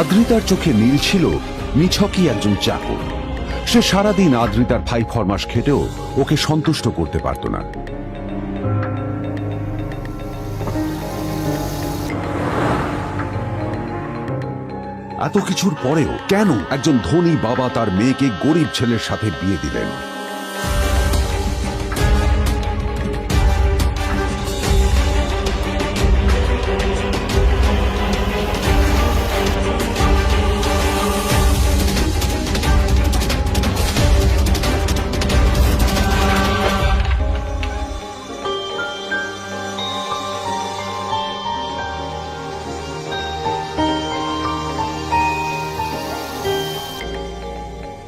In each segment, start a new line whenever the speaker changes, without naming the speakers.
আদ্রিতার চোখে নীল ছিল নিছকই একজন চাকর। সে সারাদিন আদ্রিতার ভাই ফরমাস খেটেও ওকে সন্তুষ্ট করতে পারত না। এত কিছুর পরেও কেন একজন ধনী বাবা তার মেয়েকে গরিব ছেলের সাথে বিয়ে দিলেন?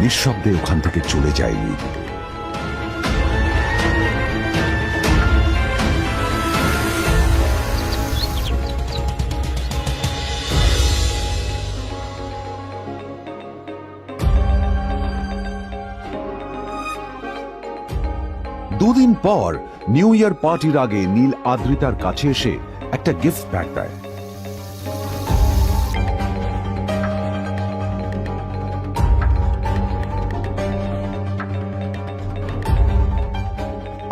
নিঃশব্দে ওখান থেকে চলে যায় নীল। দুদিন পর নিউ ইয়ার পার্টির আগে নীল আদ্রিতার কাছে এসে একটা গিফট ব্যাগ দেয়।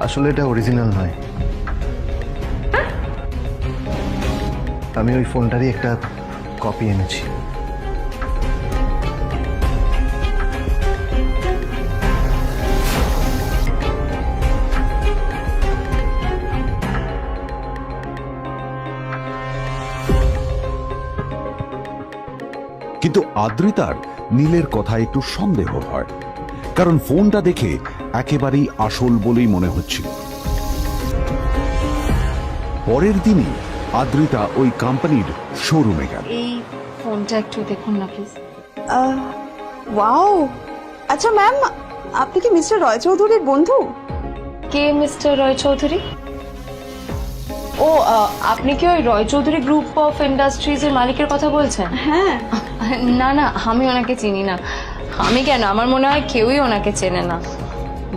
আসলে এটা অরিজিনাল নয়। আমি ওই ফোনটারই একটা কপি এনেছি।
কিন্তু আদ্রিতার নীলের কথা একটু সন্দেহ হয়। কারণ ফোনটা দেখে একেবারেই আসল বলেই মনে হচ্ছিল। পরের দিনই আদ্রিতা ওই কোম্পানির শোরুমে গেল।
এই ফোনটা একটু দেখুন না প্লিজ।
ওয়াও! আচ্ছা ম্যাম আপনি কি মিস্টার রয় চৌধুরীর বন্ধু?
কে মিস্টার রয় চৌধুরী? ও আপনি কি ওই Roy Chowdhury group of industries এর মালিকের কথা বলছেন?
হ্যাঁ।
না না আমি ওনাকে চিনি না। আমি কেন? আমার মনে হয় কেউই ওনাকে চেনে না।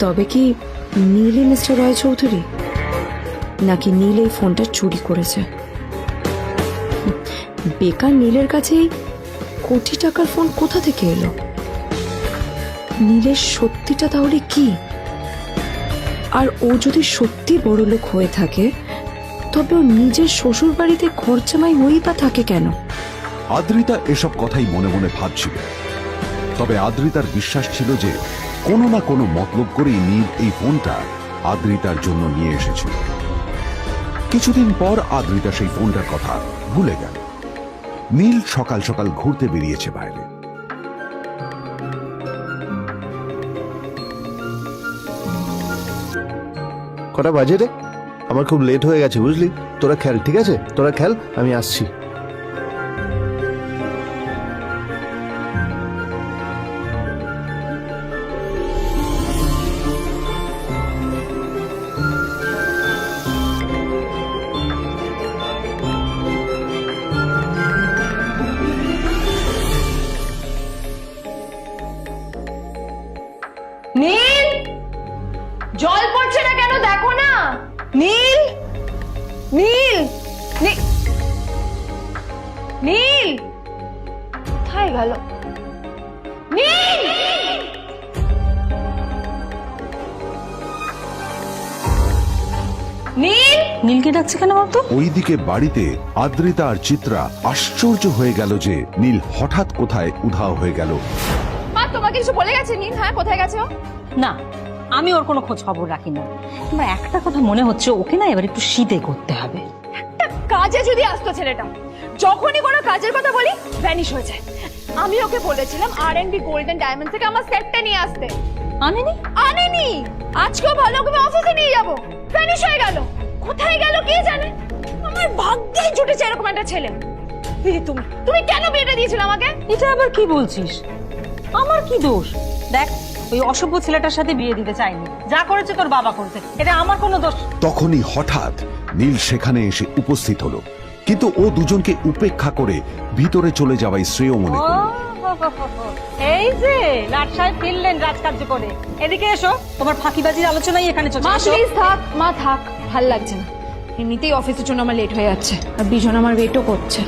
তবে কি নীলই মিস্টার রয় চৌধুরী? নাকি নীল এই ফোনটা চুরি করেছে? বেকার নীলের কাছে এই কোটি টাকার ফোন কোথা থেকে এলো? নীলের সত্যিটা তাহলে কি? আর ও যদি সত্যি বড় লোক হয়ে থাকে, তবে ও নিজের শ্বশুর বাড়িতে খরচামাই হয়েই বা থাকে কেন?
আদ্রিতা এসব কথাই মনে মনে ভাবছিল। তবে আদ্রিতার বিশ্বাস ছিল যে কোনো না কোনো মতলব করেই নীল এই ফোনটা আদ্রিতার জন্য নিয়ে এসেছিল। কিছুদিন পর আদ্রিতা সেই ফোনটার কথা ভুলে গেল। নীল সকাল সকাল ঘুরতে বেরিয়েছে বাইরে।
কটা বাজে রে? আমার খুব লেট হয়ে গেছে, বুঝলি? তোরা খেল, ঠিক আছে? তোরা খেল, আমি আসছি।
জল পড়ছে না কেন দেখো না। নীল নীল নীল। কোথায় গেল? নীল! নীল!
নীলকে ডাকছে কেন বলতো?
ওইদিকে বাড়িতে আদ্রিতা আর চিত্রা আশ্চর্য হয়ে গেল যে নীল হঠাৎ কোথায় উধাও হয়ে গেল।
মা তোমাকে কিছু বলে গেছে নীল? হ্যাঁ কোথায় গেছে
না আমি ওর কোনো খোঁজ খবর রাখি না। আমার একটা কথা মনে হচ্ছে ওকে না এবার একটু শীতে করতে হবে।
একটা কাজে যদি আসতো ছেলেটা যখনই কোনো কাজের কথা বলি ভ্যানিশ হয়ে যায়। আমি ওকে বলেছিলাম R and B golden diamond থেকে আমার সেটটা নিয়ে আসতে।
আনেনি?
আনেনি। আজকেও ভালো করে অফিসে নিয়ে যাব। ভ্যানিশ হয়ে গেল। কোথায় গেল কে জানে? আমার ভাগ্যেই জুটেছে এরকম একটা ছেলে। দিদি তুমি তুমি কেন বিয়েটা দিয়েছিল আমাকে?
এটা আবার কি বলছিস? আমার কি দোষ? দেখ ওই অসভ্য ছেলেটার সাথে বিয়ে দিতে চাইনি। যা করেছে তোর বাবা করেছে এটা আমার কোনো দোষ
তখনই হঠাৎ নীল সেখানে এসে উপস্থিত হলো। কিন্তু ও দুজনকে উপেক্ষা করে ভিতরে চলে যাওয়াই শ্রেয় মনে করল।
এই যে লাট সাহেব ফিরলেন রাজকার্য করে। এদিকে এসো তোমার ফাঁকিবাজির আলোচনাই এখানে চলছে।
মা প্লিজ থাক মা থাক ভালো লাগছে না। এমনিতেই অফিসের জন্য আমার লেট হয়ে যাচ্ছে। আর বিজন আমার ওয়েটও করছে।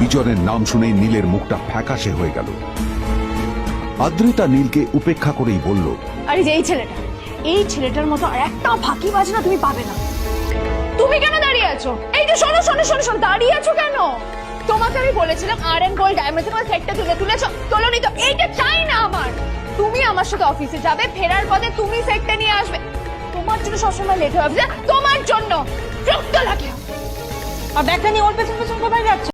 বিজনের নাম শুনেই নীলের মুখটা ফ্যাকাশে হয়ে গেল। আদ্রিতা নীলকে উপেক্ষা করেই বলল
আরে যে এই ছেলেটা এই ছেলেটার মতো আর একটা ফাঁকি বাজনা তুমি পাবে না। তুমি কেন দাঁড়িয়ে আছো? এই যে শোনো শোনো শোনো শোনো দাঁড়িয়ে আছো কেন? তোমাকে আমি বলেছিলাম আর এন গোল্ড ডায়মন্ড তোমার সেটটা তুলে তুলেছো। তোলোনি তো এইটা চাই না আমার? তুমি আমার সাথে অফিসে যাবে ফেরার পথে তুমি সেটটা নিয়ে আসবে। তোমার জন্য সবসময় লেট হবে তোমার জন্য। বিরক্ত লাগে
আর ব্যাগটা নিয়ে ওর পেছন পেছন কোথায় যাচ্ছ?